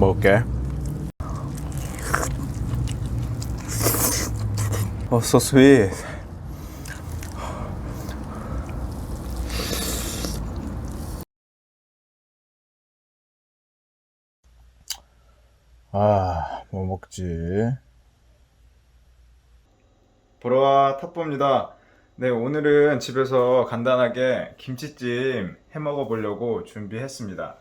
먹을게. 어, so sweet. 아, 뭐 먹지? 보러와 탑보입니다. 네, 오늘은 집에서 간단하게 김치찜 해 먹어 보려고 준비했습니다.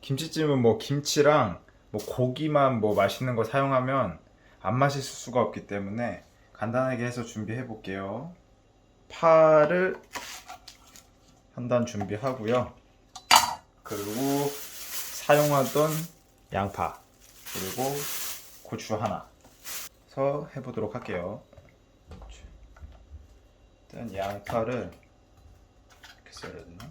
김치찜은 뭐 김치랑 뭐 고기만 뭐 맛있는 거 사용하면 안 맛있을 수가 없기 때문에 간단하게 해서 준비해 볼게요. 파를 한 단 준비하고요. 그리고 사용하던 양파 그리고 고추 하나 서 해보도록 할게요. 일단 양파를 이렇게 썰어야 되나?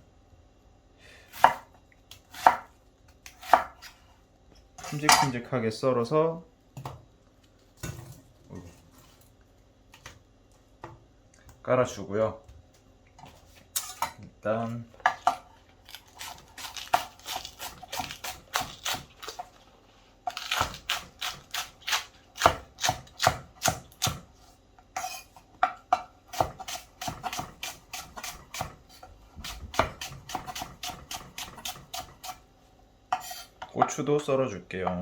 큼직큼직하게 썰어서. 깔아주고요. 일단 고추도 썰어 줄게요.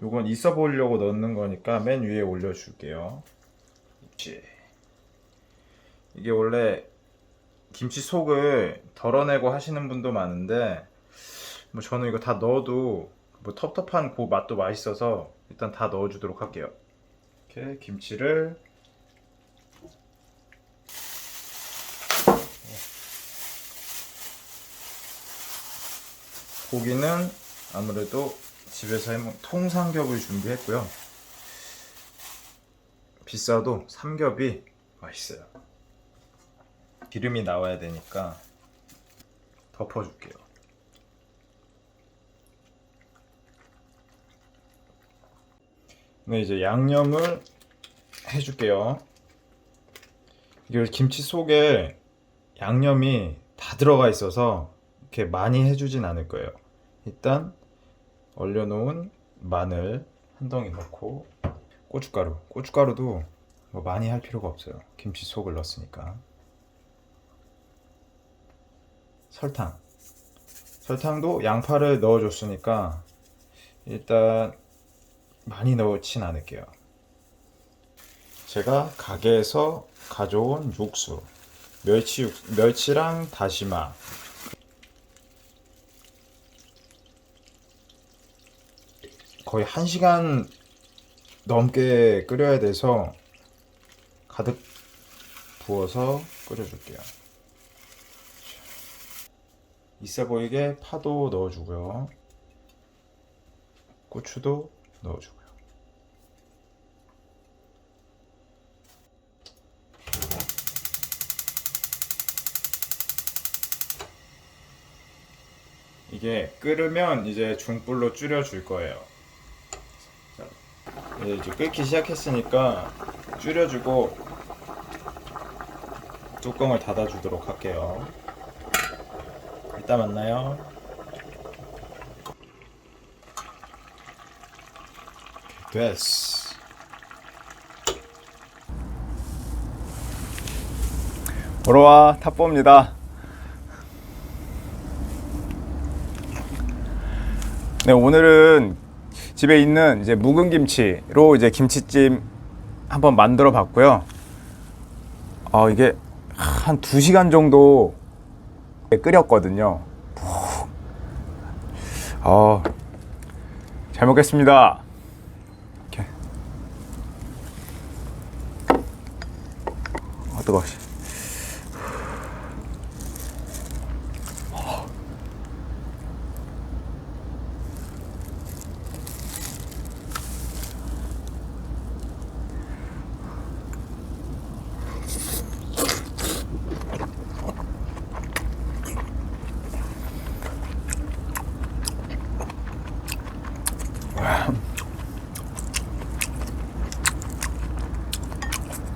요건 있어 보려고 넣는 거니까 맨 위에 올려 줄게요. 그렇지. 이게 원래 김치 속을 덜어내고 하시는 분도 많은데 뭐 저는 이거 다 넣어도 뭐 텁텁한 그 맛도 맛있어서 일단 다 넣어주도록 할게요. 이렇게 김치를 고기는 아무래도 집에서 해먹 통삼겹을 준비했고요. 비싸도 삼겹이 맛있어요. 기름이 나와야 되니까 덮어줄게요. 네, 이제 양념을 해줄게요. 이게 김치 속에 양념이 다 들어가 있어서 이렇게 많이 해주진 않을 거예요. 일단 얼려놓은 마늘 한 덩이 넣고 고춧가루, 고춧가루도 뭐 많이 할 필요가 없어요. 김치 속을 넣었으니까. 설탕, 설탕도 양파를 넣어줬으니까 일단 많이 넣진 않을게요. 제가 가게에서 가져온 육수, 멸치 육, 멸치랑 다시마. 거의 1시간 넘게 끓여야 돼서 가득 부어서 끓여줄게요. 있어 보이게 파도 넣어주고요. 고추도 넣어주고요. 이게 끓으면 이제 중불로 줄여줄 거예요. 이제 끓기 시작했으니까 줄여주고 뚜껑을 닫아주도록 할게요. 이따 만나요. 됐어. 보러와 탑보입니다. 네, 오늘은 집에 있는 이제 묵은 김치로 이제 김치찜 한번 만들어 봤고요. 어, 이게 한 2시간 정도 끓였거든요. 푹. 어, 잘 먹겠습니다. 이렇게. 아, 뜨거워. 씨.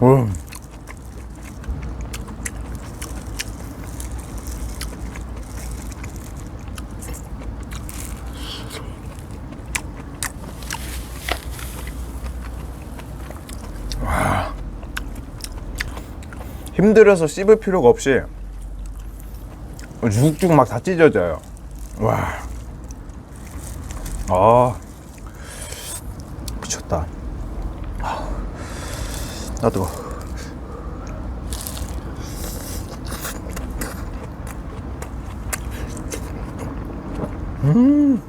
음. 힘들어서 씹을 필요가 없이 죽죽 막 다 찢어져요. 와. 아. 미쳤다. 아, 나 뜨거. 음.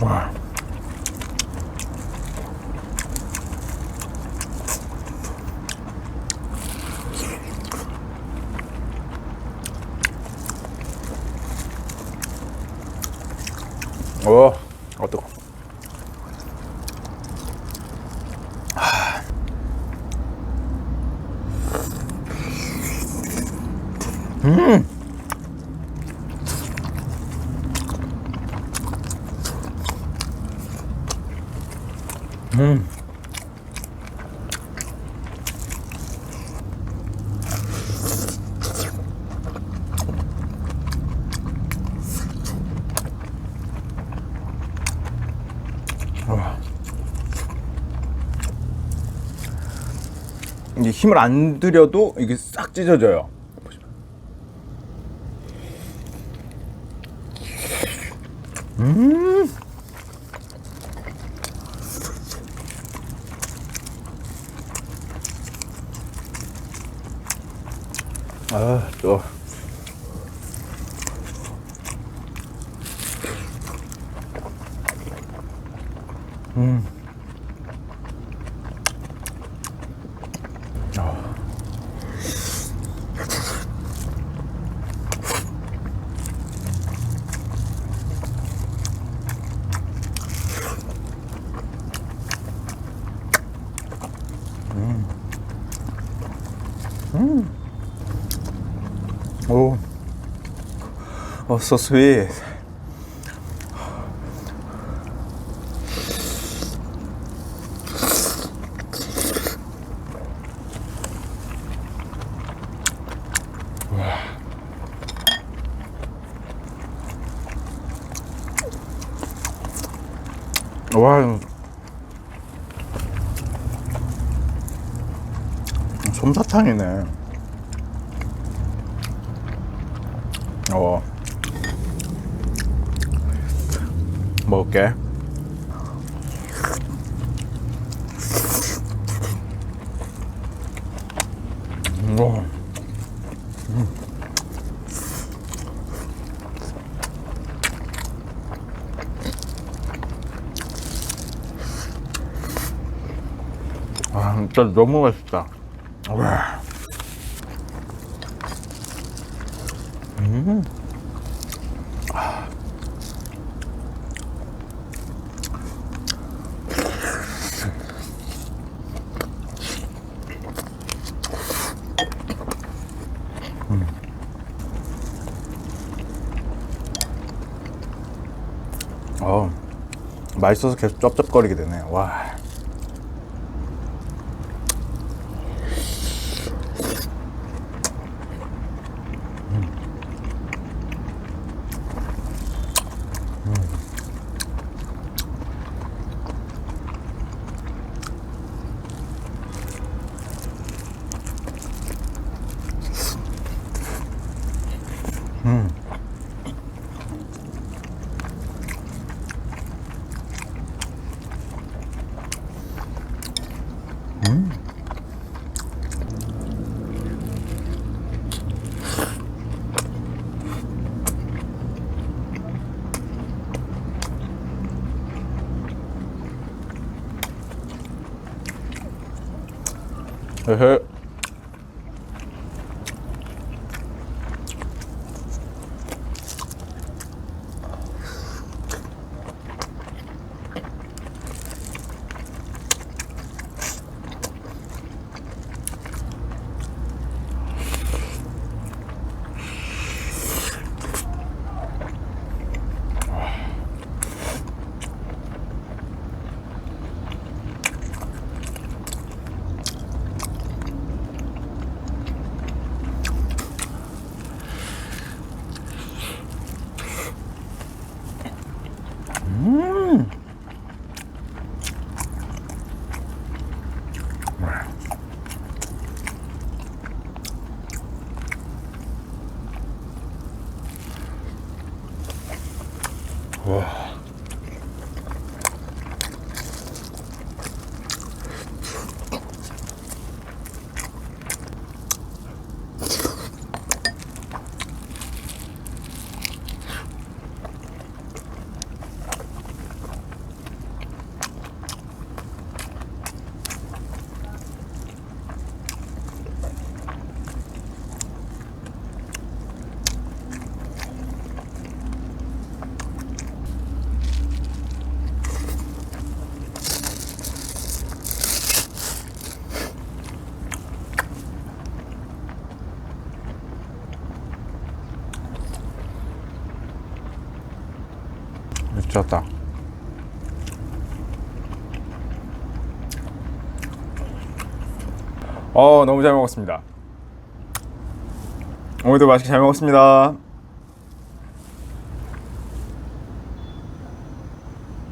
와. 어, 어 뜨거. 이게 힘을 안 들여도 이게 싹 찢어져요. 음. 아, 또. 오. Oh, so sweet. 와. 와. 솜사탕이네. 어. 먹을게. 와. 아, 진짜 너무 맛있다. 와. 어, 맛있어서 계속 쩝쩝거리게 되네. 와. Uh-huh. Whoa. 헤. 맛있다. 어 너무 잘 먹었습니다. 오늘도 맛있게 잘 먹었습니다.